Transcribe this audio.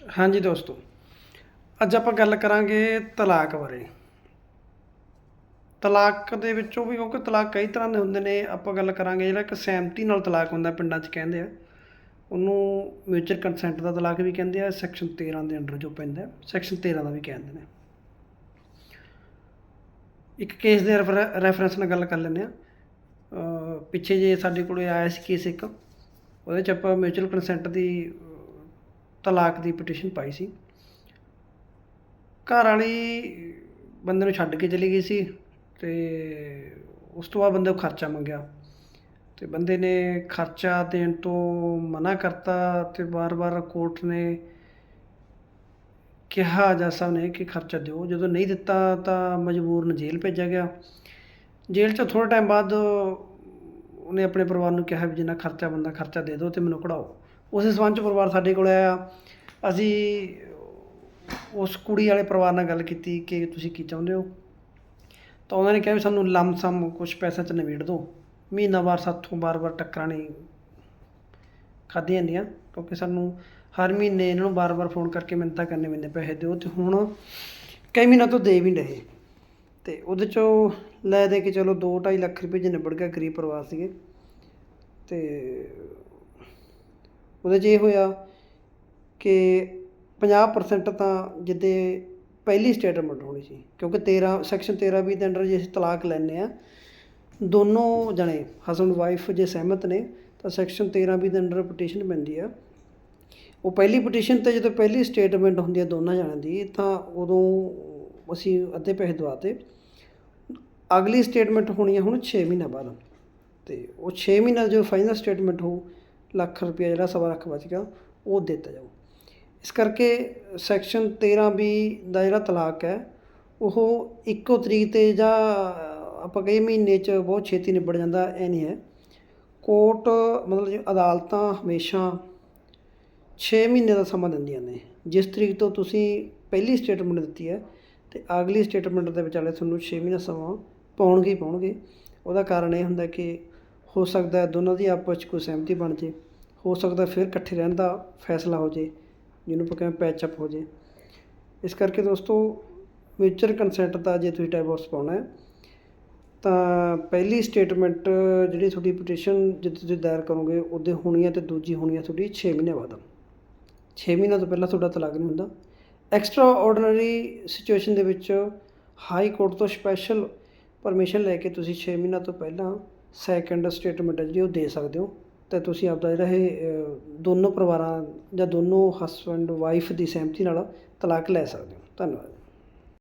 ਹਾਂਜੀ ਦੋਸਤੋ, ਅੱਜ ਆਪਾਂ ਗੱਲ ਕਰਾਂਗੇ ਤਲਾਕ ਬਾਰੇ। ਤਲਾਕ ਦੇ ਵਿੱਚੋਂ ਵੀ ਕਿਉਂਕਿ ਤਲਾਕ ਕਈ ਤਰ੍ਹਾਂ ਦੇ ਹੁੰਦੇ ਨੇ, ਆਪਾਂ ਗੱਲ ਕਰਾਂਗੇ ਜਿਹੜਾ ਇੱਕ ਸਹਿਮਤੀ ਨਾਲ ਤਲਾਕ ਹੁੰਦਾ ਪਿੰਡਾਂ 'ਚ ਕਹਿੰਦੇ ਆ। ਉਹਨੂੰ ਮਿਊਚੁਅਲ ਕੰਸੈਂਟ ਦਾ ਤਲਾਕ ਵੀ ਕਹਿੰਦੇ ਆ ਸੈਕਸ਼ਨ 13 ਦੇ ਅੰਡਰ ਜੋ ਪੈਂਦਾ ਸੈਕਸ਼ਨ 13 ਦਾ ਵੀ ਕਹਿੰਦੇ ਨੇ। ਇੱਕ ਕੇਸ ਦੇ ਰੈਫਰੈਂਸ ਨਾਲ ਗੱਲ ਕਰ ਲੈਂਦੇ ਆ। ਪਿੱਛੇ ਜੇ ਸਾਡੇ ਕੋਲੇ ਆਇਆ ਸੀ ਕੇਸ ਇੱਕ, ਉਹਦੇ 'ਚ ਆਪਾਂ ਮਿਊਚੁਅਲ ਕੰਸੈਂਟ ਦੀ ਤਲਾਕ ਦੀ ਪਟੀਸ਼ਨ ਪਾਈ ਸੀ। ਘਰ ਵਾਲੀ ਬੰਦੇ ਨੂੰ ਛੱਡ ਕੇ ਚਲੀ ਗਈ ਸੀ ਤੇ ਉਸ ਤੋਂ ਬਾਅਦ ਬੰਦੇ ਨੂੰ ਖਰਚਾ ਮੰਗਿਆ। ਤੇ ਬੰਦੇ ਨੇ ਖਰਚਾ ਦੇਣ ਤੋਂ ਮਨਾ ਕਰਤਾ ਤੇ ਵਾਰ-ਵਾਰ ਕੋਰਟ ਨੇ ਕਿਹਾ ਜੱਜ ਸਾਹਿਬ ਨੇ ਕਿ ਖਰਚਾ ਦਿਓ। ਜਦੋਂ ਨਹੀਂ ਦਿੱਤਾ ਤਾਂ ਮਜਬੂਰਨ ਜੇਲ੍ਹ ਭੇਜਿਆ ਗਿਆ। ਜੇਲ੍ਹ 'ਚੋਂ ਥੋੜ੍ਹੇ ਟਾਈਮ ਬਾਅਦ ਉਹਨੇ ਆਪਣੇ ਪਰਿਵਾਰ ਨੂੰ ਕਿਹਾ ਵੀ ਜਿੰਨਾ ਖਰਚਾ ਬੰਦਾ ਖਰਚਾ ਦੇ ਦਿਓ ਤੇ ਮੈਨੂੰ ਕਢਾਓ। ਉਸੇ ਸੰਬੰਧ 'ਚ ਪਰਿਵਾਰ ਸਾਡੇ ਕੋਲ ਆਇਆ। ਅਸੀਂ ਉਸ ਕੁੜੀ ਵਾਲੇ ਪਰਿਵਾਰ ਨਾਲ ਗੱਲ ਕੀਤੀ ਕਿ ਤੁਸੀਂ ਕੀ ਚਾਹੁੰਦੇ ਹੋ? ਤਾਂ ਉਹਨਾਂ ਨੇ ਕਿਹਾ ਵੀ ਸਾਨੂੰ ਲੰਮਸਮ ਕੁਝ ਪੈਸਾ ਚ ਨਿਬੇੜ ਦਿਓ। ਮਹੀਨਾਵਾਰ ਸਾਥੋਂ ਬਾਰ-ਬਾਰ ਟੱਕਰਾਂ ਨਹੀਂ ਖਾਧੀਆਂ ਜਾਂਦੀਆਂ, ਕਿਉਂਕਿ ਸਾਨੂੰ ਹਰ ਮਹੀਨੇ ਇਹਨਾਂ ਨੂੰ ਬਾਰ-ਬਾਰ ਫੋਨ ਕਰਕੇ ਮਿੰਨਤਾਂ ਕਰਨੇ ਪੈਂਦੇ, ਪੈਸੇ ਦਿਓ ਤੇ ਹੁਣ ਕਈ ਮਹੀਨਿਆਂ ਤੋਂ ਦੇ ਵੀ ਨਹੀਂ ਰਹੇ ਤੇ ਉਹਦੇ ਚੋਂ ਲੈ ਦੇ ਕੇ ਚਲੋ 2.5 ਲੱਖ ਰੁਪਏ ਜੇ ਨਿਬੜ ਗਿਆ ਗਰੀਬ ਪਰਿਵਾਰ ਸੀਗੇ। ਤੇ ਉਹਦੇ 'ਚ ਇਹ ਹੋਇਆ ਕਿ 50% ਤਾਂ ਜਿੱਦੇ ਪਹਿਲੀ ਸਟੇਟਮੈਂਟ ਹੋਣੀ ਸੀ, ਕਿਉਂਕਿ 13 ਸੈਕਸ਼ਨ 13 ਵੀ ਦੇ ਅੰਡਰ ਜੇ ਅਸੀਂ ਤਲਾਕ ਲੈਂਦੇ ਆ ਦੋਨੋਂ ਜਣੇ ਹਸਬੰਡ ਵਾਈਫ ਜੇ ਸਹਿਮਤ ਨੇ, ਤਾਂ ਸੈਕਸ਼ਨ 13 ਵੀ ਦੇ ਅੰਡਰ ਪਟੀਸ਼ਨ ਪੈਂਦੀ ਆ। ਉਹ ਪਹਿਲੀ ਪਟੀਸ਼ਨ ਤੇ ਜਦੋਂ ਪਹਿਲੀ ਸਟੇਟਮੈਂਟ ਹੁੰਦੀ ਹੈ ਦੋਨਾਂ ਜਣਿਆਂ ਦੀ, ਤਾਂ ਉਦੋਂ ਅਸੀਂ ਅੱਧੇ ਪੈਸੇ ਦਵਾਤੇ ਅਗਲੀ ਸਟੇਟਮੈਂਟ ਹੋਣੀ ਆ ਹੁਣ 6 ਮਹੀਨਾ ਬਾਅਦ। ਤੇ ਉਹ 6 ਮਹੀਨਾ ਜੋ ਫਾਈਨਲ ਸਟੇਟਮੈਂਟ ਹੋ ਲੱਖ ਰੁਪਇਆ ਜਿਹੜਾ ਸਵਾ ਲੱਖ ਬਚ ਗਿਆ, ਉਹ ਦਿੱਤਾ ਜਾਊ। ਇਸ ਕਰਕੇ ਸੈਕਸ਼ਨ 13 ਵੀ ਦਾ ਜਿਹੜਾ ਤਲਾਕ ਹੈ, ਉਹ ਇੱਕੋ ਤਰੀਕ ਤੇ ਜਾਂ ਆਪਾਂ ਕਈ ਮਹੀਨੇ 'ਚ ਬਹੁਤ ਛੇਤੀ ਨਿਬੜ ਜਾਂਦਾ, ਇਹ ਨਹੀਂ ਹੈ। ਕੋਰਟ ਮਤਲਬ ਜੋ ਅਦਾਲਤਾਂ ਹਮੇਸ਼ਾ 6 ਮਹੀਨੇ ਦਾ ਸਮਾਂ ਦਿੰਦੀਆਂ ਨੇ। ਜਿਸ ਤਰੀਕ ਤੋਂ ਤੁਸੀਂ ਪਹਿਲੀ ਸਟੇਟਮੈਂਟ ਦਿੱਤੀ ਹੈ ਤੇ ਅਗਲੀ ਸਟੇਟਮੈਂਟ ਦੇ ਵਿਚਾਲੇ ਤੁਹਾਨੂੰ 6 ਮਹੀਨਾ ਸਮਾਂ ਪਾਉਣਗੇ ਹੀ ਪਾਉਣਗੇ। ਉਹਦਾ ਕਾਰਨ ਇਹ ਹੁੰਦਾ ਕਿ ਹੋ ਸਕਦਾ ਦੋਨਾਂ ਦੀ ਆਪਸ 'ਚ ਕੋਈ ਸਹਿਮਤੀ ਬਣ ਜੇ ਹੋ ਸਕਦਾ ਫਿਰ ਇਕੱਠੇ ਰਹਿਣ ਦਾ ਫੈਸਲਾ ਹੋ ਜੇ ਜਿਹਨੂੰ ਆਪਾਂ ਕਹਿੰਦੇ ਪੈਚ ਅਪ ਹੋ ਜੇ ਇਸ ਕਰਕੇ ਦੋਸਤੋ ਮਿਊਚੁਅਲ ਕੰਸੈਂਟ ਦਾ ਜੇ ਤੁਸੀਂ ਡਾਈਵੋਰਸ ਪਾਉਣਾ ਹੈ, ਤਾਂ ਪਹਿਲੀ ਸਟੇਟਮੈਂਟ ਜਿਹੜੀ ਤੁਹਾਡੀ ਪਟੀਸ਼ਨ ਜਿੱਦ ਤੁਸੀਂ ਦਾਇਰ ਕਰੋਗੇ, ਉਹਦੇ ਹੋਣੀ ਹੈ ਤੇ ਦੂਜੀ ਹੋਣੀ ਹੈ ਤੁਹਾਡੀ 6 ਮਹੀਨੇ ਬਾਅਦ। 6 ਮਹੀਨਿਆਂ ਤੋਂ ਪਹਿਲਾਂ ਤੁਹਾਡਾ ਤਲਾਕ ਨਹੀਂ ਹੁੰਦਾ। ਐਕਸਟਰਾ ਆਰਡੀਨਰੀ ਸਿਚੁਏਸ਼ਨ ਦੇ ਵਿੱਚ ਹਾਈ ਕੋਰਟ ਤੋਂ ਸਪੈਸ਼ਲ ਪਰਮਿਸ਼ਨ ਲੈ ਕੇ ਤੁਸੀਂ 6 ਮਹੀਨਿਆਂ ਤੋਂ ਪਹਿਲਾਂ ਸੈਕੰਡ ਸਟੇਟਮੈਂਟ ਹੈ ਜਿਹੜੀ ਉਹ ਦੇ ਸਕਦੇ ਹੋ। ਤੇ ਤੁਸੀਂ ਆਪਦਾ ਜਿਹੜਾ ਇਹ ਦੋਨੋਂ ਪਰਿਵਾਰਾਂ ਜਾਂ ਦੋਨੋਂ ਹਸਬੈਂਡ ਵਾਈਫ ਦੀ ਸਹਿਮਤੀ ਨਾਲ ਤਲਾਕ ਲੈ ਸਕਦੇ ਹੋ। ਧੰਨਵਾਦ।